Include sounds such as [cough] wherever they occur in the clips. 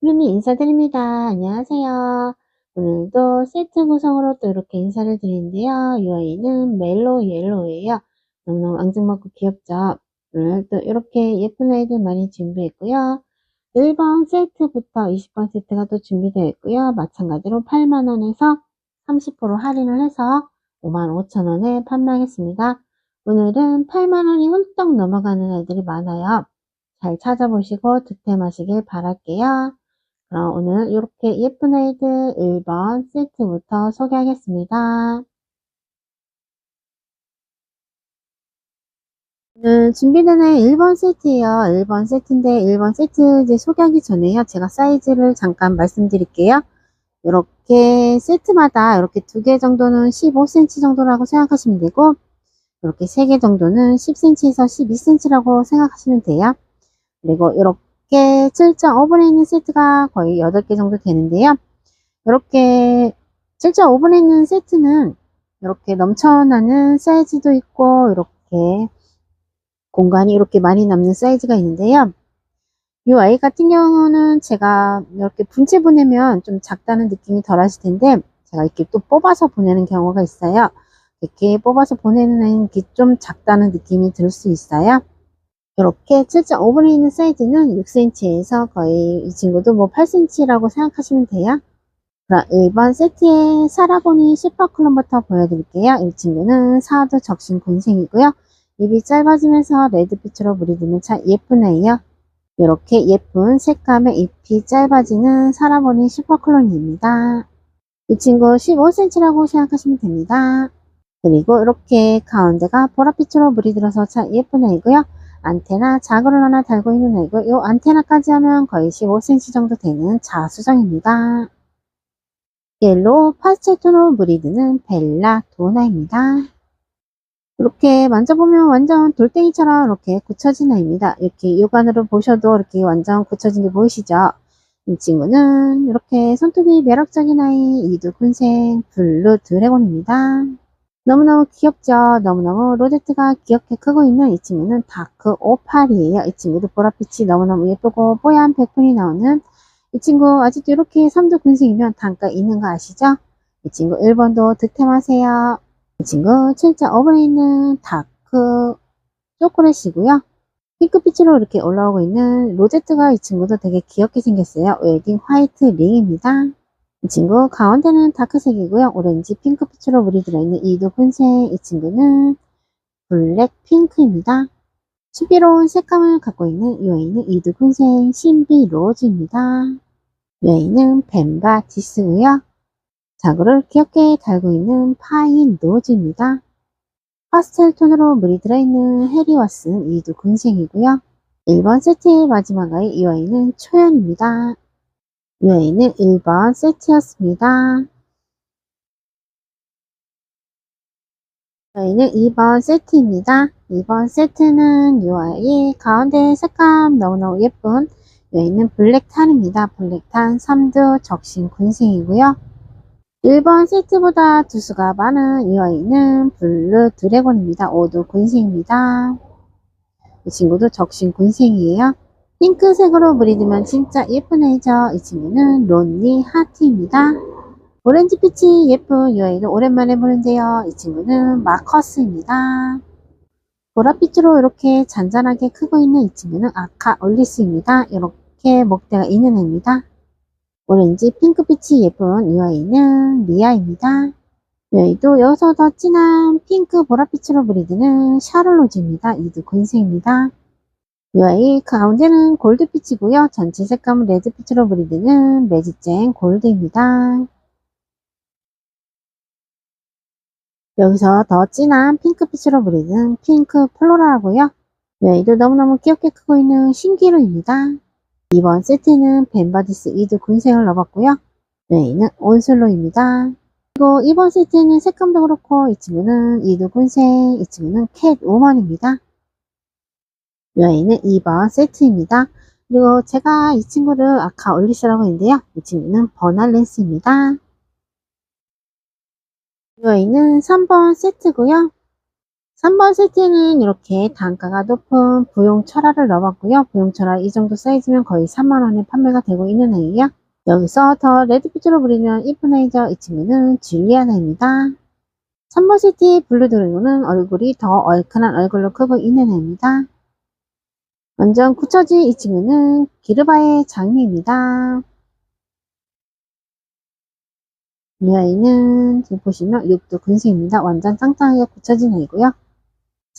구름이 인사드립니다. 안녕하세요. 오늘도 세트 구성으로 또 이렇게 인사를 드리는데요. 이 아이는 멜로 옐로우예요. 너무너무 앙증맞고 귀엽죠? 오늘 또 이렇게 예쁜 아이들 많이 준비했고요. 1번 세트부터 20번 세트가 또 준비되어 있고요. 마찬가지로 8만원에서 30% 할인을 해서 55,000원에 판매하겠습니다. 오늘은 8만원이 훌쩍 넘어가는 아이들이 많아요. 잘 찾아보시고 득템하시길 바랄게요. 그럼 오늘 이렇게 예쁜 아이들 1번 세트부터 소개하겠습니다. 오늘 준비된 애 1번 세트예요. 1번 세트인데 1번 세트 이제 소개하기 전에요. 제가 사이즈를 잠깐 말씀드릴게요. 이렇게 세트마다 이렇게 두 개 정도는 15cm 정도라고 생각하시면 되고 이렇게 세 개 정도는 10cm에서 12cm라고 생각하시면 돼요. 그리고 이렇게 7.5분에 있는 세트가 거의 8개 정도 되는데요. 이렇게 7.5분에 있는 세트는 이렇게 넘쳐나는 사이즈도 있고 이렇게 공간이 이렇게 많이 남는 사이즈가 있는데요. 이 아이 같은 경우는 제가 이렇게 분체 보내면 좀 작다는 느낌이 덜 하실 텐데 제가 이렇게 또 뽑아서 보내는 경우가 있어요. 이렇게 뽑아서 보내는 아이는 좀 작다는 느낌이 들 수 있어요. 이렇게 7.5분에 있는 사이즈는 6cm에서 거의 이 친구도 뭐 8cm라고 생각하시면 돼요. 그럼 1번 세트의 사라보니 슈퍼클론부터 보여드릴게요. 이 친구는 사도 적신 군생이고요. 입이 짧아지면서 레드빛으로 물이 드는 참 예쁜 아이요. 이렇게 예쁜 색감의 잎이 짧아지는 사라보니 슈퍼클론입니다. 이 친구 15cm라고 생각하시면 됩니다. 그리고 이렇게 가운데가 보랏빛으로 물이 들어서 참 예쁜 아이고요. 안테나 자그를 하나 달고 있는 애고 이 안테나까지 하면 거의 15cm 정도 되는 자수정입니다. 옐로우 파스텔톤으로 물이 드는 벨라 도나입니다. 이렇게 만져보면 완전 돌덩이처럼 이렇게 굳혀진 아이입니다. 이렇게 육안으로 보셔도 이렇게 완전 굳혀진 게 보이시죠? 이 친구는 이렇게 손톱이 매력적인 아이 이두군생 블루 드래곤입니다. 너무너무 귀엽죠? 너무너무 로제트가 귀엽게 크고 있는 이 친구는 다크 오팔이에요. 이 친구도 보랏빛이 너무너무 예쁘고 뽀얀 백분이 나오는 이 친구 아직도 이렇게 삼두 군생이면 단가 있는 거 아시죠? 이 친구 1번도 득템하세요. 이 친구 7.5번에 있는 다크 초콜릿이고요. 핑크빛으로 이렇게 올라오고 있는 로제트가 이 친구도 되게 귀엽게 생겼어요. 웨딩 화이트 링입니다. 이 친구 가운데는 다크색이고요. 오렌지 핑크빛으로 물이 들어있는 이도 분색 이 친구는 블랙 핑크입니다. 신비로운 색감을 갖고 있는 이 아이는 이도 분색 신비 로즈입니다. 이 아이는 벤바 디스고요. 자구를 귀엽게 달고 있는 파인 로즈입니다. 파스텔 톤으로 물이 들어있는 해리와슨 이도 군생이고요. 1번 세트의 마지막 아이 이 아이는 초연입니다. 이 아이는 1번 세트였습니다. 저희는 2번 세트입니다. 2번 세트는 이 아이 가운데 색감 너무너무 예쁜 이 아이는 블랙탄입니다. 블랙탄 3두 적신 군생이고요. 1번 세트보다 두수가 많은 이 아이는 블루 드래곤입니다. 5두 군생입니다. 이 친구도 적신 군생이에요. 핑크색으로 들면 진짜 예쁜 아이죠. 이 친구는 론니 하트입니다. 오렌지빛이 예쁜 이 아이는 오랜만에 보는데요. 이 친구는 마커스입니다. 보랏빛으로 이렇게 잔잔하게 크고 있는 이 친구는 아카 올리스입니다. 이렇게 목대가 있는 애입니다. 오렌지 핑크빛이 예쁜 이 아이는 리아입니다. 이 아이도 여기서 더 진한 핑크 보랏빛으로 물이 드는 샤를로즈입니다. 이도 군생입니다. 이 아이 가운데는 골드빛이고요. 전체 색감은 레드빛으로 브리드는 매직쟁 골드입니다. 여기서 더 진한 핑크빛으로 브리드는 핑크 플로라고요. 이 아이도 너무너무 귀엽게 크고 있는 신기루입니다. 이번 세트는 벤바디스 이드 군생을 넣어봤고요. 이 아이는 온슬로입니다. 그리고 이번 세트는 색감도 그렇고 이 친구는 이드 군생, 이 친구는 캣 오먼입니다. 이 아이는 2번 세트입니다. 그리고 제가 이 친구를 아까 올리스라고 했는데요. 이 친구는 버날렌스입니다. 이 아이는 3번 세트고요. 3번 세트는 이렇게 단가가 높은 부용 철화를 넣어봤고요. 부용 철화 이 정도 사이즈면 거의 3만원에 판매가 되고 있는 애예요. 여기서 더 레드빛으로 부리면 이쁜 애이죠. 이 친구는 줄리아나입니다. 3번 세트의 블루 드래곤은 얼굴이 더 얼큰한 얼굴로 크고 있는 애입니다. 완전 굳혀진 이 친구는 기르바의 장미입니다. 이 아이는 지금 보시면 육두 근수입니다. 완전 짱짱하게 굳혀진 애이고요.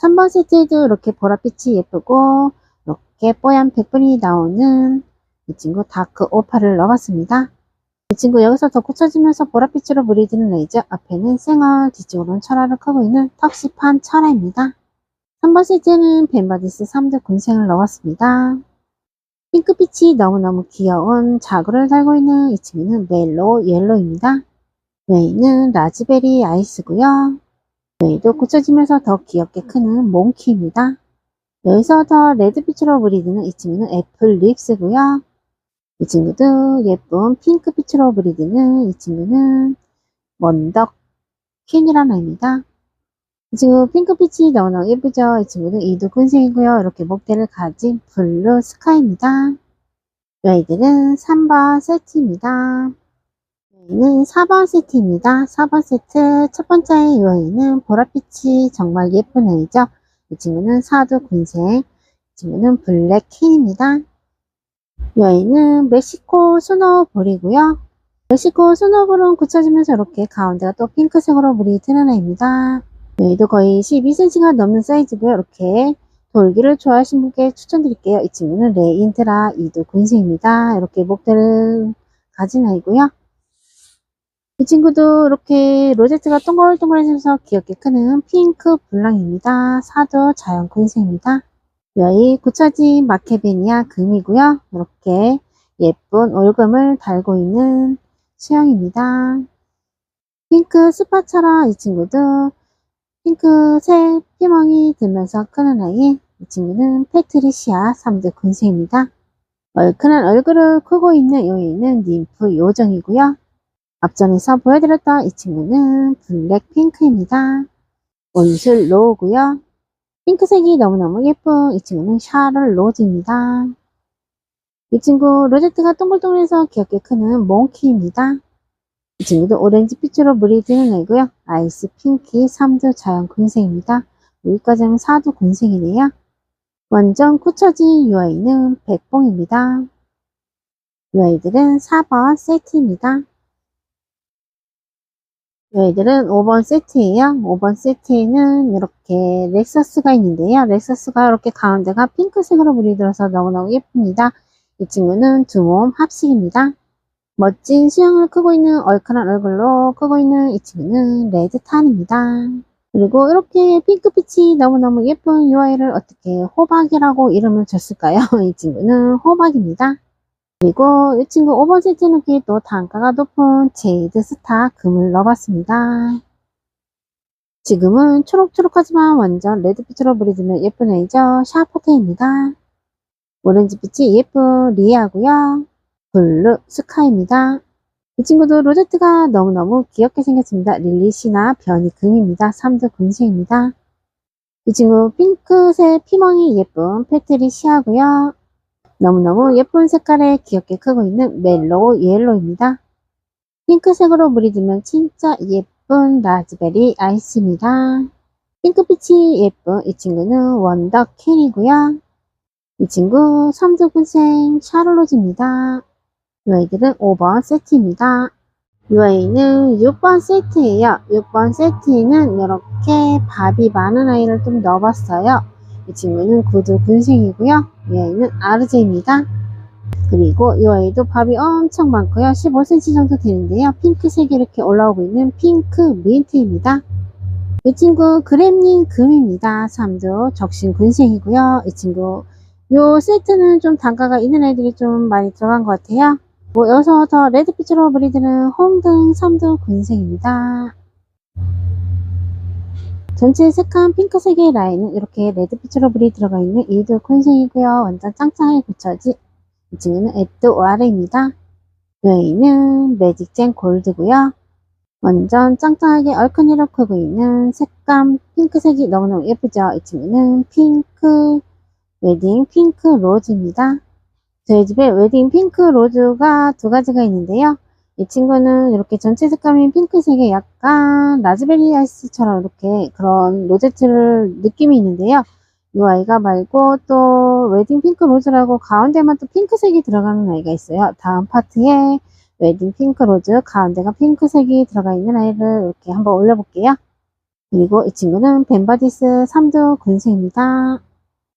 3번 세트에도 이렇게 보랏빛이 예쁘고 이렇게 뽀얀 백분이 나오는 이 친구 다크 오파를 넣어봤습니다. 이 친구 여기서 더 굳혀지면서 보랏빛으로 무리드는 레이저 앞에는 생얼 뒤쪽으로는 철화를 크고 있는 턱시판 철화입니다. 3번 세트는 벤바디스 3드 군생을 넣었습니다. 핑크빛이 너무너무 귀여운 자구를 달고 있는 이 친구는 멜로 옐로입니다. 여기는 라즈베리 아이스고요. 여기도 굳혀지면서 더 귀엽게 크는 몽키입니다. 여기서 더 레드빛으로 브리드는 이 친구는 애플 립스고요. 이 친구도 예쁜 핑크빛으로 브리드는 이 친구는 원덕 퀸이라는 아이입니다. 이 친구 핑크빛이 너무너무 예쁘죠? 이 친구는 이두 군생이고요. 이렇게 목대를 가진 블루 스카이입니다. 이 아이들은 3번 세트입니다. 여기는 4번 세트입니다. 4번 세트 첫 번째 이 아이는 보랏빛이 정말 예쁜 애이죠. 이 친구는 사두 군생, 이 친구는 블랙. 이 아이는 멕시코 스노볼이고요. 멕시코 스노볼은 굳혀지면서 이렇게 가운데가 또 핑크색으로 물이 드는 애입니다. 여기도 거의 12cm가 넘는 사이즈고요. 이렇게 돌기를 좋아하시는 분께 추천드릴게요. 이 친구는 레인트라 이두 군생입니다. 이렇게 목대를 가진 아이고요. 이 친구도 이렇게 로제트가 동글동글해져서 귀엽게 크는 핑크 블랑입니다. 사도 자연 군생입니다. 여기 굳혀진 마케베니아 금이고요. 이렇게 예쁜 올금을 달고 있는 수영입니다. 핑크 스파처럼 이 친구도 핑크색 피멍이 들면서 크는 아이 이 친구는 패트리시아 3대 군수입니다. 얼큰한 어, 얼굴을 크고 있는 요인은 님프 요정이고요. 앞전에서 보여드렸던 이 친구는 블랙핑크입니다. 온슬 로우고요. 핑크색이 너무너무 예쁜 이 친구는 샤를 로즈입니다. 이 친구 로제트가 동글동글해서 귀엽게 크는 몽키입니다. 이 친구도 오렌지 빛으로 물이 드는 애고요. 아이스 핑키 3두 자연 군생입니다. 여기까지 하면 4두 군생이네요. 완전 굳혀진 이 아이는 백봉입니다. 이 아이들은 4번 세트입니다. 얘들은 5번 세트예요. 5번 세트에는 이렇게 렉서스가 있는데요. 렉서스가 이렇게 가운데가 핑크색으로 물이 들어서 너무너무 예쁩니다. 이 친구는 두 몸 합식입니다. 멋진 수영을 크고 있는 얼큰한 얼굴로 크고 있는 이 친구는 레드탄입니다. 그리고 이렇게 핑크빛이 너무너무 예쁜 이 아이를 어떻게 호박이라고 이름을 줬을까요? [laughs] 이 친구는 호박입니다. 그리고 이 친구 5번 세트는 또 단가가 높은 제이드 스타 금을 넣어봤습니다. 지금은 초록초록하지만 완전 레드빛으로 브리드면 예쁜 애이죠. 샤프테입니다. 오렌지빛이 예쁜 리아고요. 블루 스카이입니다. 이 친구도 로제트가 너무너무 귀엽게 생겼습니다. 릴리시나 변이 금입니다. 3드 군생입니다. 이 친구 핑크색 피멍이 예쁜 패트리시아고요. 너무너무 예쁜 색깔에 귀엽게 크고 있는 멜로우 옐로입니다. 핑크색으로 물이 들면 진짜 예쁜 라즈베리 아이스입니다. 핑크빛이 예쁜 이 친구는 원더 캔이고요. 이 친구 삼두군생 샤를로즈입니다. 이 아이들은 5번 세트입니다. 이 아이는 6번 세트예요. 6번 세트에는 이렇게 밥이 많은 아이를 좀 넣어봤어요. 이 친구는 구두 군생이고요. 이 아이는 아르제입니다. 그리고 이 아이도 밥이 엄청 많고요. 15cm 정도 되는데요. 핑크색이 이렇게 올라오고 있는 핑크 민트입니다. 이 친구 그램린 금입니다. 3도 적신 군생이고요. 이 친구 요 세트는 좀 단가가 있는 애들이 좀 많이 들어간 것 같아요. 뭐 여기서 더 레드빛으로 브리드는 홍등 3도 군생입니다. 전체 색한 핑크색의 라인은 이렇게 레드빛으로 불이 들어가 있는 이드 콘생이고요. 완전 짱짱하게 붙여진 이 친구는 에드 오아르입니다. 여기는 매직젠 골드고요. 완전 짱짱하게 얼큰이로 크고 있는 색감 핑크색이 너무너무 예쁘죠? 이 친구는 핑크 웨딩 핑크 로즈입니다. 저희 집에 웨딩 핑크 로즈가 두 가지가 있는데요. 이 친구는 이렇게 전체 색감이 핑크색에 약간 라즈베리 아이스처럼 이렇게 그런 로제트를 느낌이 있는데요. 이 아이가 말고 또 웨딩 핑크 로즈라고 가운데만 또 핑크색이 들어가는 아이가 있어요. 다음 파트에 웨딩 핑크 로즈 가운데가 핑크색이 들어가 있는 아이를 이렇게 한번 올려볼게요. 그리고 이 친구는 벤바디스 3두 군색입니다.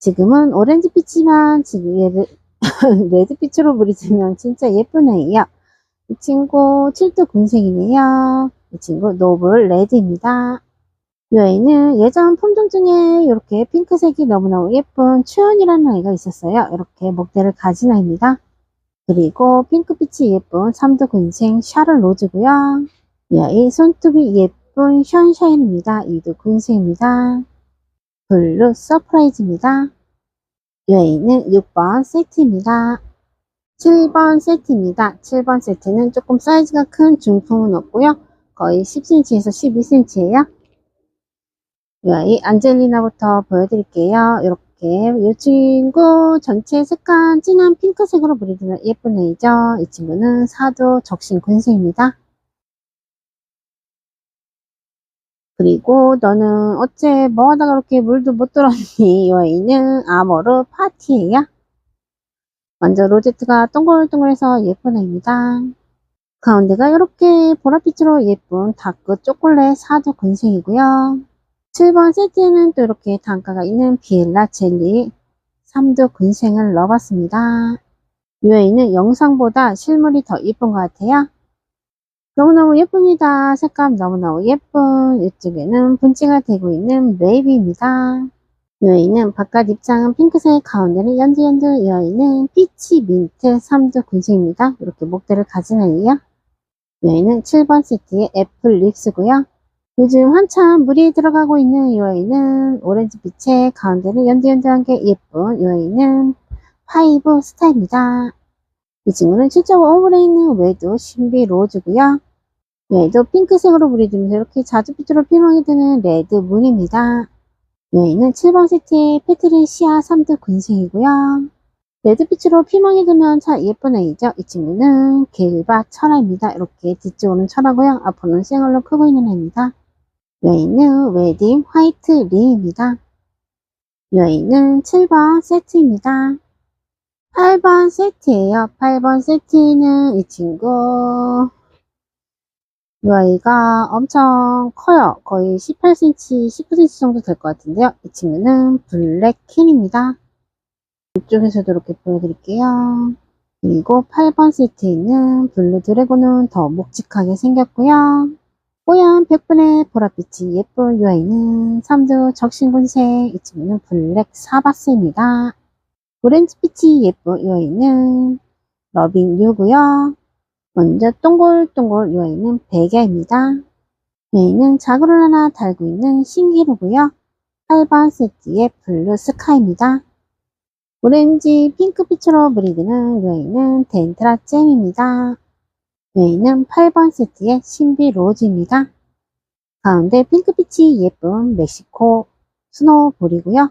지금은 오렌지빛이지만 지금 얘를 [laughs] 레드빛으로 부리지면 진짜 예쁜 아이예요. 이 친구 7두 군색이네요. 이 친구 노블 레드입니다. 이 아이는 예전 품종 중에 이렇게 핑크색이 너무너무 예쁜 추연이라는 아이가 있었어요. 이렇게 목대를 가진 아이입니다. 그리고 핑크빛이 예쁜 삼두 군생 샤를 로즈고요. 이 아이 손톱이 예쁜 션샤인입니다. 이두 군생입니다. 블루 서프라이즈입니다. 이 아이는 6번 세트입니다. 7번 세트입니다. 7번 세트는 조금 사이즈가 큰 중품은 없고요. 거의 10cm에서 12cm예요. 이 아이 안젤리나부터 보여드릴게요. 이렇게 이 친구 전체 색깔 진한 핑크색으로 브리드는 예쁜 애이죠. 이 친구는 사두 적신 군생입니다. 그리고 너는 어째 뭐하다가 그렇게 물도 못 들었니? 이 아이는 아모르 파티예요. 완전 로제트가 동글동글해서 예쁜 애입니다. 가운데가 이렇게 보랏빛으로 예쁜 다크 초콜릿 사두 군생이고요. 7번 세트에는 또 이렇게 단가가 있는 비엘라 젤리 3두 군생을 넣어봤습니다. 이 아이는 영상보다 실물이 더 예쁜 것 같아요. 너무너무 예쁩니다. 색감 너무너무 예쁜 이쪽에는 분지가 되고 있는 베이비입니다. 이 아이는 바깥 입장은 핑크색, 가운데는 연두연두 이 아이는 피치 민트 3두 군생입니다. 이렇게 목대를. 이 아이는 7번 세트의 애플 립스고요. 요즘 한참 물이 들어가고 있는 이 아이는 오렌지빛의 가운데는 연두연두한 게 예쁜 이 아이는 파이브 스타입니다. 이 친구는 실제 오물에 있는 외도 신비 로즈고요. 이 아이도 핑크색으로 브리드면서 이렇게 자주빛으로 피망이 드는 레드 문입니다. 이 아이는 7번 세트의 페트리시아 3드 군생이고요. 레드빛으로 피망이 들면 참 예쁜 아이죠. 이 친구는 겔바 철화입니다. 이렇게 뒤쪽으로는 철화고요. 앞으로는 생얼로 크고 있는. 이 아이는 웨딩 화이트. 이 아이는 7번 세트입니다. 8번 세트예요. 8번 세트는 이 친구 이 아이가 엄청 커요. 거의 18cm, 19cm 정도 될 것 같은데요. 이 친구는 블랙킨입니다. 이쪽에서도 이렇게 보여드릴게요. 그리고 8번 세트에 있는 블루 드래곤은 더 묵직하게 생겼고요. 뽀얀 100분의 보랏빛이 예쁜 이 아이는 3두 적신군색, 이 친구는 블랙 사바스입니다. 오렌지빛이 예쁜 이 아이는 러빙 류고요. 먼저 동글동글 백야입니다. 이 아이는 자구를 하나 달고 있는 신기루고요. 8번 세트의 블루 스카이입니다. 오렌지 핑크빛으로 브리드는 이 아이는 덴트라 잼입니다. 이 아이는 8번 세트의 신비 로즈입니다. 가운데 핑크빛이 예쁜 멕시코 스노우볼이고요.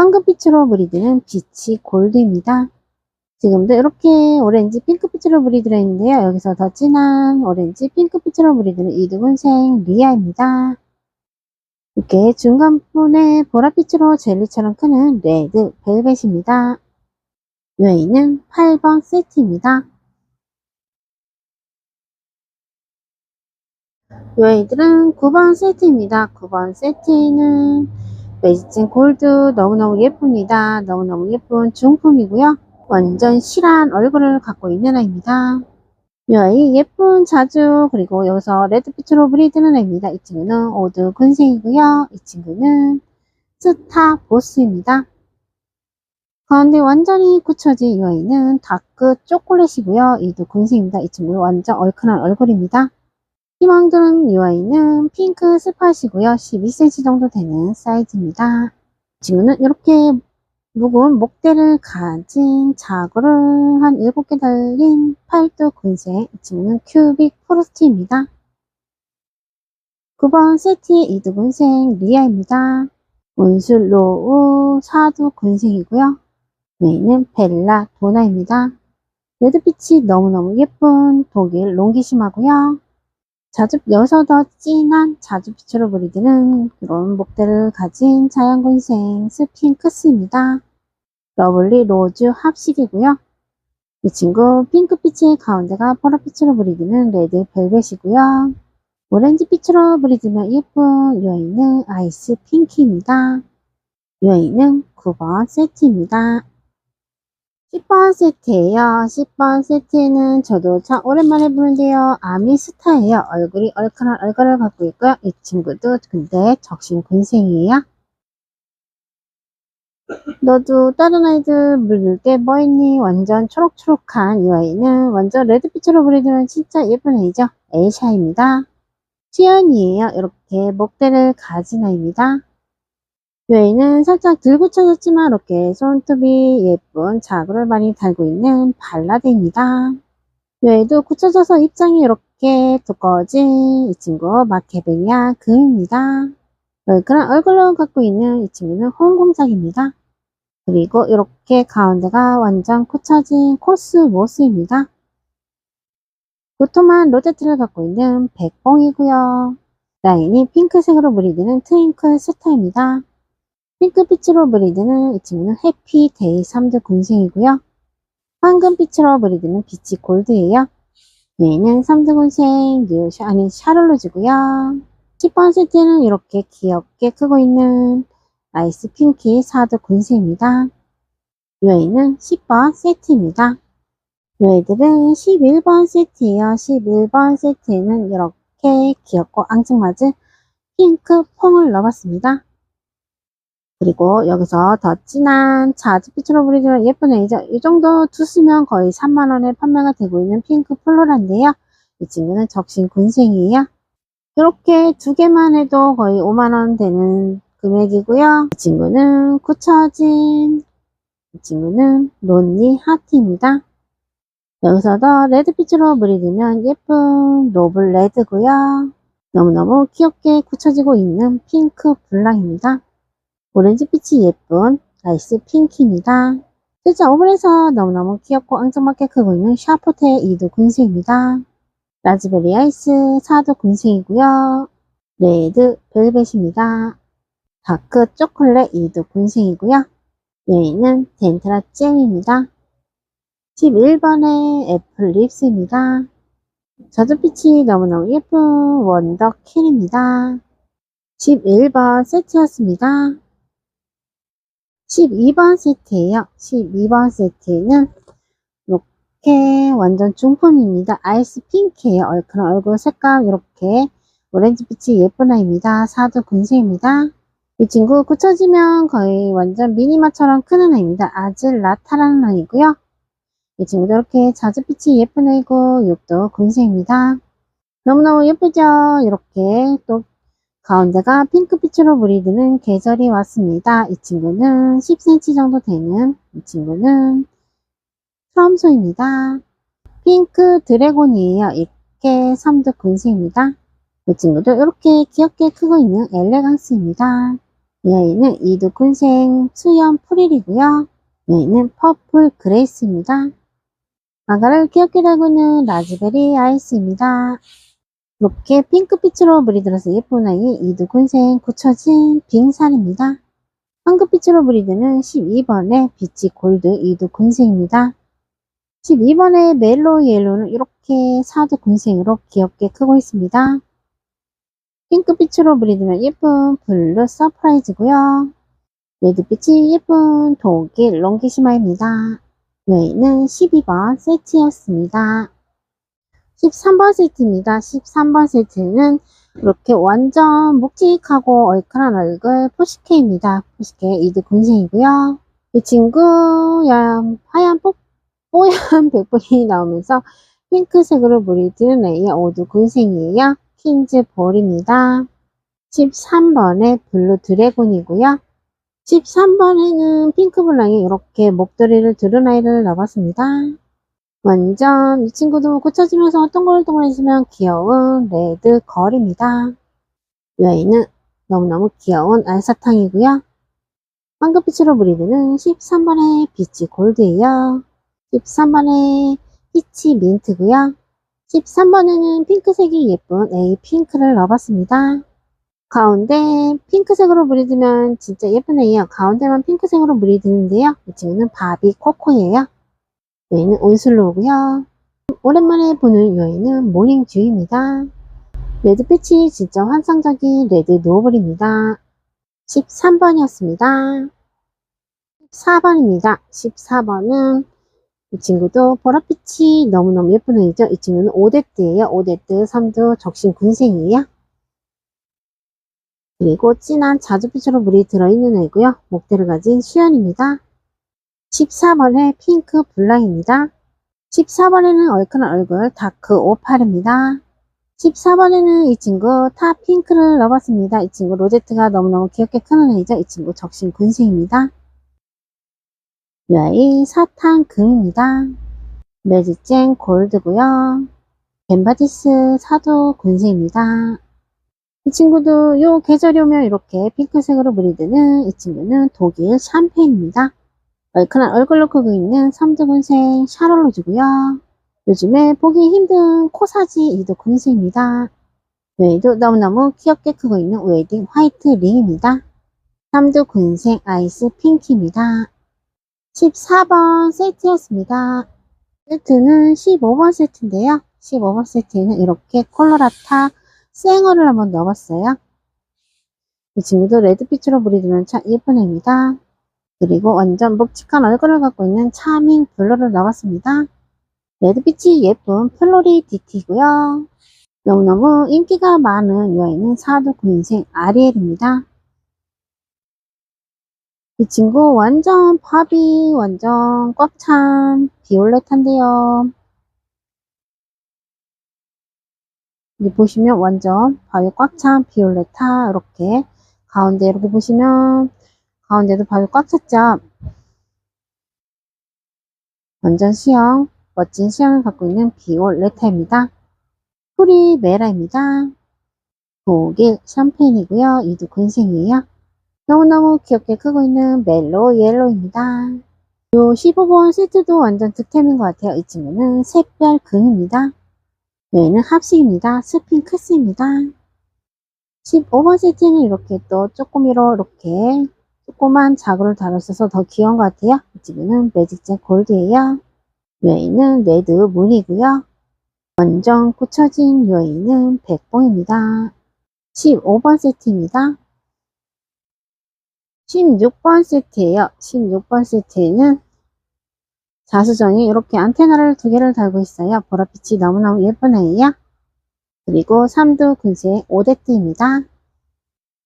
황금빛으로 브리드는 비치 골드입니다. 지금도 이렇게 오렌지 핑크빛으로 물이 들어있는데요. 여기서 더 진한 오렌지 핑크빛으로 물이 드는 이두근생 리아입니다. 이렇게 중간 부분에 보랏빛으로 젤리처럼 크는 레드 벨벳입니다. 이 아이는 8번 세트입니다. 이 아이들은 9번 세트입니다. 9번 세트는 매직진 골드 너무너무 예쁩니다. 너무너무 예쁜 중품이고요. 완전 실한 얼굴을 갖고 있는 아이입니다. 이 아이 예쁜 자주 그리고 여기서 레드빛으로 브리드는 아이입니다. 이 친구는 오드 군생이고요. 이 친구는 스타 보스입니다. 가운데 완전히 굳혀진 이 아이는 다크 초콜릿이고요. 이도 군생입니다. 이 친구는 완전 얼큰한 얼굴입니다. 이 아이는 핑크 스팟이고요. 12cm 정도 되는 사이즈입니다. 이 친구는 이렇게 묵은 목대를 가진 자구를 한 7개 달린 군생 이 친구는 큐빅 프로스트입니다. 9번 세트의 이두군생 리아입니다. 온술 로우 사두 군생이고요. 메인은 벨라 도나입니다. 레드빛이 너무너무 예쁜 독일 롱기심하고요. 자주 여서 더 진한 자주빛으로 브리드는 그런 목대를 가진 자연군생 스핑크스입니다. 러블리 로즈 합식이고요. 이 친구 핑크빛의 가운데가 보라빛으로 브리드는 레드 벨벳이고요. 오렌지빛으로 브리드면 예쁜 여인은 아이스 핑키입니다. 여인은 9번 세트입니다. 10번 세트예요. 10번 세트는 저도 참 오랜만에 보는데요. 아미스타예요. 얼굴이 얼큰한 얼굴을 갖고 있고요. 이 친구도 근데 적신 군생이에요. 너도 다른 아이들 물릴 때 뭐했니? 완전 초록초록한 이 아이는 완전 레드빛으로 브리드면 진짜 예쁜 아이죠. 에이샤입니다. 수연이에요. 이렇게 목대를 가진 아이입니다. 뇌에는 살짝 들고 쳐졌지만 이렇게 손톱이 예쁜 자구를 많이 달고 있는 발라드입니다. 뇌에도 굳혀져서 입장이 이렇게 두꺼워진 이 친구 마케베니아 금입니다. 얼큰한 얼굴을 갖고 있는 이 친구는 홍공작입니다. 그리고 이렇게 가운데가 완전 굳혀진 코스모스입니다. 도톰한 로제트를 갖고 있는 백봉이고요. 라인이 핑크색으로 브리드는 트윙클 스타입니다. 핑크빛으로 브리드는 이 친구는 해피데이 3드 군생이고요. 황금빛으로 브리드는 비치 골드예요. 얘는 3드 군생 뉴 아니 샤를로즈고요. 10번 세트는 이렇게 귀엽게 크고 있는 아이스 핑키 4드 군생입니다. 얘는 10번 세트입니다. 얘들은 11번 세트예요. 11번 세트에는 이렇게 귀엽고 앙증맞은 핑크 퐁을 넣어봤습니다. 그리고 여기서 더 진한 자주빛으로 브리드는 예쁜 애이죠. 이 정도 두수면 거의 3만원에 판매가 되고 있는 핑크 플로라인데요. 이 친구는 적신 군생이에요. 이렇게 두 개만 해도 거의 5만원 되는 금액이고요. 이 친구는 굳혀진 이 친구는 론니 하트입니다. 여기서도 레드빛으로 브리드면 예쁜 노블 레드고요. 너무너무 귀엽게 굳혀지고 있는 핑크 블랑입니다. 오렌지빛이 예쁜 아이스 핑키입니다. 진짜 오븐에서 너무너무 귀엽고 앙증맞게 크고 있는 샤포테 이드 군생입니다. 라즈베리 아이스 사드 군생이고요. 레드 벨벳입니다. 다크 초콜릿 이드 군생이고요. 메인은 덴트라 잼입니다. 11번의 애플 립스입니다. 저주빛이 너무너무 예쁜 원더 킬입니다. 11번 세트였습니다. 12번 세트예요. 12번 세트는 이렇게 완전 중품입니다. 아이스 핑크예요. 얼큰 얼굴 색감 이렇게 오렌지빛이 예쁜 아이입니다. 사두 군세입니다. 이 친구 굳혀지면 거의 완전 미니마처럼 크는 아이입니다. 아즐라타라는 아이고요. 이 친구도 이렇게 자주빛이 예쁜 아이고 육도 군세입니다. 너무너무 예쁘죠? 이렇게 또 가운데가 핑크빛으로 브리드는 계절이 왔습니다. 이 친구는 10cm 정도 되는 이 친구는 트럼소입니다. 핑크 드래곤이에요. 이렇게 3득 군생입니다. 이 친구도 이렇게 귀엽게 크고 있는 엘레강스입니다. 이 아이는 2득 군생 수염 프릴이고요. 이 아이는 퍼플 그레이스입니다. 아가를 귀엽게 달고 있는 라즈베리 아이스입니다. 이렇게 핑크빛으로 브리드라서 예쁜 아이 이두군생 굳혀진 빙산입니다. 황금빛으로 브리드는 12번의 비치 골드 이두군생입니다. 12번의 멜로우 옐로는 이렇게 사두 군생으로 귀엽게 크고 있습니다. 핑크빛으로 브리드면 예쁜 블루 서프라이즈고요. 레드빛이 예쁜 독일 롱기시마입니다. 여기는 12번 세트였습니다. 13번 세트입니다. 13번 세트는 이렇게 완전 묵직하고 얼큰한 얼굴 포시케입니다. 포시케 이드 군생이고요. 이 친구 하얀 뽀, 뽀얀 [laughs] 백분이 나오면서 핑크색으로 물이 드는 애의 오드 군생이에요. 킨즈 볼입니다. 13번에 블루 드래곤이고요. 13번에는 핑크 블랑이 이렇게 목도리를 두른 아이를 넣어봤습니다. 완전 이 친구도 고쳐지면서 동글동글해지면 귀여운 레드 걸입니다. 이 아이는 너무너무 귀여운 알사탕이고요. 황금빛으로 브리드는 13번의 비치 골드예요. 13번의 피치 민트고요. 13번에는 핑크색이 예쁜 A 핑크를 넣어봤습니다. 가운데 핑크색으로 브리드면 진짜 애예요. 가운데만 핑크색으로 브리드는데요. 이 친구는 바비 코코예요. 여기는 온슬로우고요. 오랜만에 보는 여인은 모닝듀입니다. 레드빛이 진짜 환상적인 레드 노블입니다. 13번이었습니다. 14번입니다. 14번은 이 친구도 보랏빛이 너무너무 예쁜 애이죠. 이 친구는 오데뜨예요. 오데뜨 3두 적신 군생이에요. 그리고 진한 자주빛으로 물이 들어있는 애고요. 목대를 가진 수연입니다. 14번에 핑크 블랑입니다. 14번에는 얼큰한 얼굴 다크 오팔입니다. 14번에는 이 친구 타 핑크를 넣어봤습니다. 이 친구 로제트가 너무너무 귀엽게 크는 애이죠. 이 친구 적신 군생입니다. 이 아이 사탕 금입니다. 매직쟁 골드고요. 벤바디스 사도 군생입니다. 이 친구도 요 계절이 오면 이렇게 핑크색으로 브리드는 이 친구는 독일 샴페인입니다. 얼큰한 얼굴로 크고 있는 삼두군생 샤를로즈고요. 요즘에 보기 힘든 코사지 이도 군생입니다. 웨이도 너무너무 귀엽게 크고 있는 웨딩 화이트 링입니다. 삼두 군생 아이스 핑키입니다. 14번 세트였습니다. 세트는 15번 세트인데요. 15번 세트에는 이렇게 콜로라타 생얼을 한번 넣어봤어요. 이 친구도 레드빛으로 브리드면 참 예쁜 애입니다. 그리고 완전 묵직한 얼굴을 갖고 있는 차밍 블루를 넣어봤습니다. 레드빛이 예쁜 플로리 디티고요. 너무너무 인기가 많은 이 아이는 사두 구인생 아리엘입니다. 이 친구 완전 팝이 완전 꽉 찬 비올렛한데요. 여기 보시면 완전 바위 꽉 찬 비올레타 이렇게 가운데 이렇게 보시면 가운데도 바위 꽉 찼죠. 완전 수영, 멋진 수영을 갖고 있는 비올레타입니다. 프리 메라입니다. 독일 샴페인이고요. 이도 군생이에요. 너무너무 귀엽게 크고 있는 멜로 옐로입니다. 요 15번 세트도 완전 득템인 것 같아요. 이 친구는 샛별 금입니다. 여기는 합식입니다. 스핑크스입니다. 15번 세트는 이렇게 또 쪼꼬미로 이렇게 조그만 자구를 달았어서 더 귀여운 것 같아요. 이 친구는 매직잭 골드예요. 여기는 레드 문이고요. 완전 꽂혀진 여인은 백봉입니다. 15번 세트입니다. 16번 세트예요. 16번 세트에는 자수정이 이렇게 안테나를 두 개를 달고 있어요. 보랏빛이 너무너무 예쁜 애예요. 그리고 삼두 군세 오데트입니다.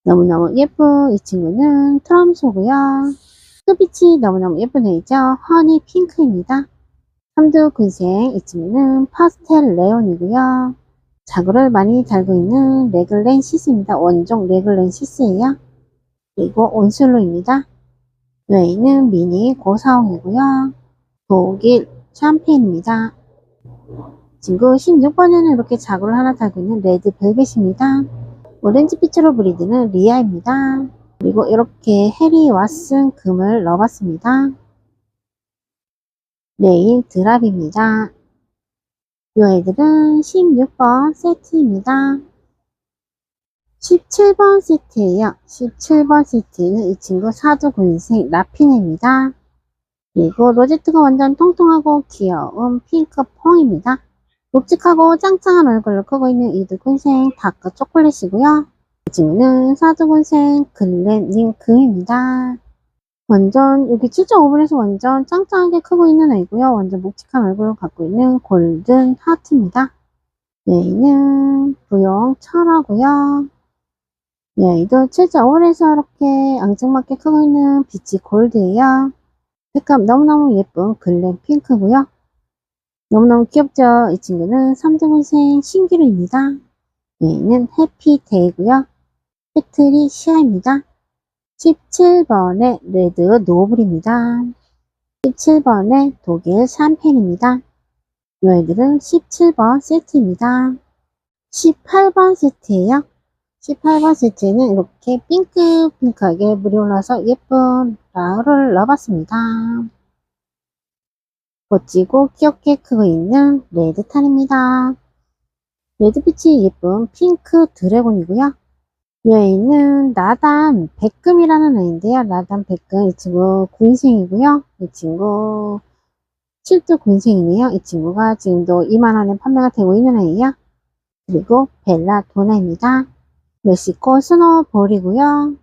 너무너무 예쁜 이 친구는 트럼소고요. 흑빛이 너무너무 예쁜 애이죠. 허니 핑크입니다. 삼두 군생 이 친구는 파스텔 레온이고요. 자구를 많이 달고 있는 레글렌 시스입니다. 원종 레글렌 시스예요. 그리고 온슬로입니다. 여기는 미니 고사홍이고요. 독일 샴페인입니다. 친구 16번에는 이렇게 자구를 하나 달고 있는 레드 벨벳입니다. 오렌지빛으로 브리드는 리아입니다. 그리고 이렇게 해리 왓슨 금을 넣어봤습니다. 레일 드랍입니다. 이 아이들은 16번 세트입니다. 17번 세트예요. 17번 세트는 이 친구 사두군생 라피네입니다. 그리고 로제트가 완전 통통하고 귀여운 핑크 퐁입니다. 묵직하고 짱짱한 얼굴을 크고 있는 이두군생 다크 초콜릿이고요. 이 친구는 사두군생 글렌 링크입니다. 완전 여기 7.5분에서 완전 짱짱하게 크고 있는 애이고요. 완전 묵직한 얼굴을 갖고 있는 골든 하트입니다. 얘는 부용 철하고요. 얘도 7.5에서 이렇게 앙증맞게 크고 있는 비치 골드예요. 색감 너무너무 예쁜 글렌 핑크고요. 너무너무 귀엽죠? 이 친구는 3등분생 신기루입니다. 얘는 해피데이고요. 배트리 시아입니다. 17번의 레드 노블입니다. 17번의 독일 샴페인입니다. 이 애들은 17번 세트입니다. 18번 세트예요. 18번 세트에는 이렇게 핑크핑크하게 물이 올라서 예쁜 라울을 넣어봤습니다. 멋지고 귀엽게 크고 있는 레드탄입니다. 레드빛이 예쁜 핑크 드래곤이고요. 여기는 나단 백금이라는 애인데요. 나단 백금 이 친구 군생이고요. 이 친구 7두 군생이네요. 이 친구가 지금도 2만원에 판매가 되고 있는 애예요. 그리고 벨라 도나입니다. 멕시코 스노볼이고요.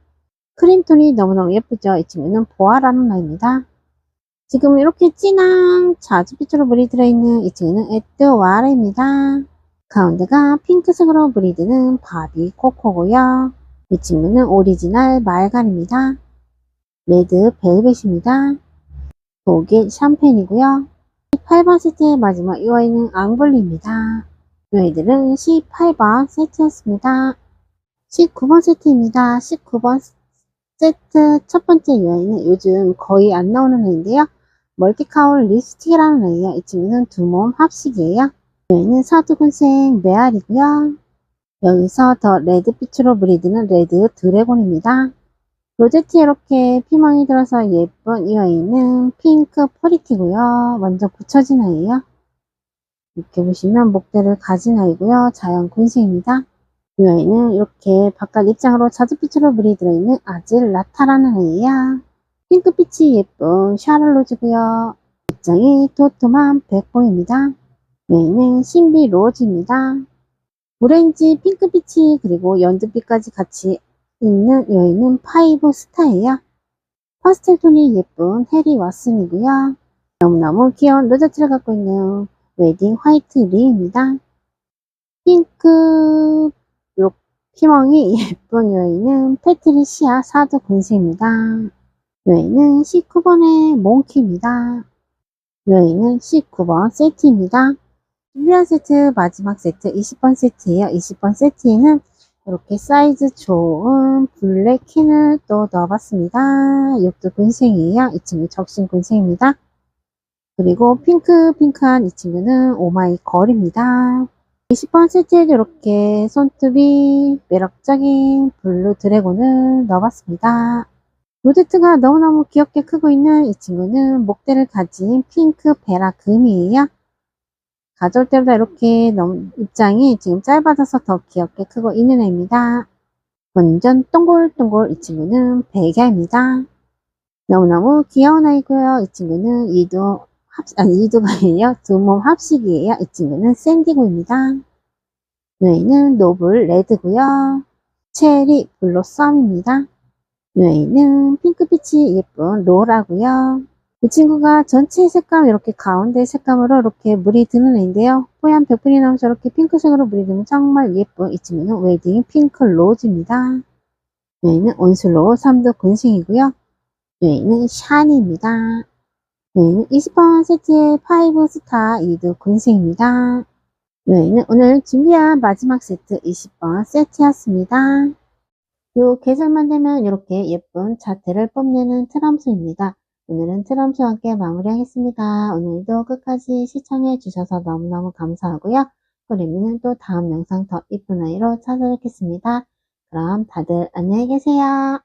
크림톤이 너무너무 예쁘죠. 이 친구는 보아라는 아이입니다. 지금 이렇게 진한 자주빛으로 물이 들어있는 이 친구는 에드와르입니다. 가운데가 핑크색으로 물이 드는 바비 코코고요. 이 친구는 오리지널 말갈입니다. 레드 벨벳입니다. 독일 샴페인이고요. 18번 세트의 마지막 이 아이는 앙블리입니다. 이 아이들은 18번 세트였습니다. 19번 세트입니다. 19번 세트 첫 번째 이 아이는 요즘 거의 안 나오는 애인데요. 멀티카울 립스틱이라는 애예요. 이 친구는 두 몸 합식이에요. 여기는 사두군생 메알이고요. 여기서 더 레드빛으로 브리드는 레드 드래곤입니다. 로제트에 이렇게 피멍이 들어서 예쁜 이 아이는 핑크 프리티고요. 먼저 붙여진 아이예요. 이렇게 보시면 목대를 가진 아이고요. 자연 군생입니다. 이 아이는 이렇게 바깥 입장으로 자주빛으로 물이 들어있는 아질 라타라는 아이예요. 핑크빛이 예쁜 샤를로즈고요. 입장이 도톰한 백봉입니다. 여기는 신비 로즈입니다. 오렌지, 핑크빛이 그리고 연두빛까지 같이 있는 여기는 파이브 스타예요. 파스텔 톤이 예쁜 해리 왓슨이고요. 너무너무 귀여운 로제트를 갖고 있는 웨딩 화이트 리입니다. 핑크 요 피멍이 [laughs] 예쁜 여인은 패트리시아 사두 군세입니다. 여인은 19번의 몽키입니다. 여인은 19번 세트입니다. 준비한 세트 마지막 세트 20번 세트예요. 20번 세트에는 이렇게 사이즈 좋은 블랙 킨을 또 넣어봤습니다. 이것도 군생이에요. 이 친구 적신 군생입니다. 그리고 핑크 핑크한 이 친구는 오마이 걸입니다. 20번 세트에도 이렇게 손톱이 매력적인 블루 드래곤을 넣어봤습니다. 로제트가 너무너무 귀엽게 크고 있는 이 친구는 목대를 가진 핑크 베라 금이에요. 가져올 때보다 이렇게 너무 입장이 지금 짧아져서 더 귀엽게 크고 있는 애입니다. 완전 동글동글 이 친구는 백야입니다. 너무너무 귀여운 아이고요. 이 친구는 이두 합, 아니 이두가 아니에요. 두 몸 합식이에요. 이 친구는 샌디고입니다. 여기는 노블 레드고요. 체리 블로썸입니다. 여기는 핑크빛이 예쁜 로라고요. 이 친구가 전체 색감 이렇게 가운데 색감으로 이렇게 물이 드는 애인데요. 뽀얀 벽분이 나면서 이렇게 핑크색으로 물이 드면 정말 예쁜 이 친구는 웨딩 핑크 로즈입니다. 여기는 온슬로 3도 군생이고요. 여기는 샤니입니다. 여기는 20번 세트의 5스타 2도 군생입니다. 여기는 오늘 준비한 마지막 세트 20번 세트였습니다. 요 계절만 되면 이렇게 예쁜 자태를 뽐내는 트럼스입니다. 오늘은 트럼프와 함께 마무리하겠습니다. 오늘도 끝까지 시청해 주셔서 너무너무 감사하고요. 그리미는 또 다음 영상 더 이쁜 아이로 찾아뵙겠습니다. 그럼 다들 안녕히 계세요.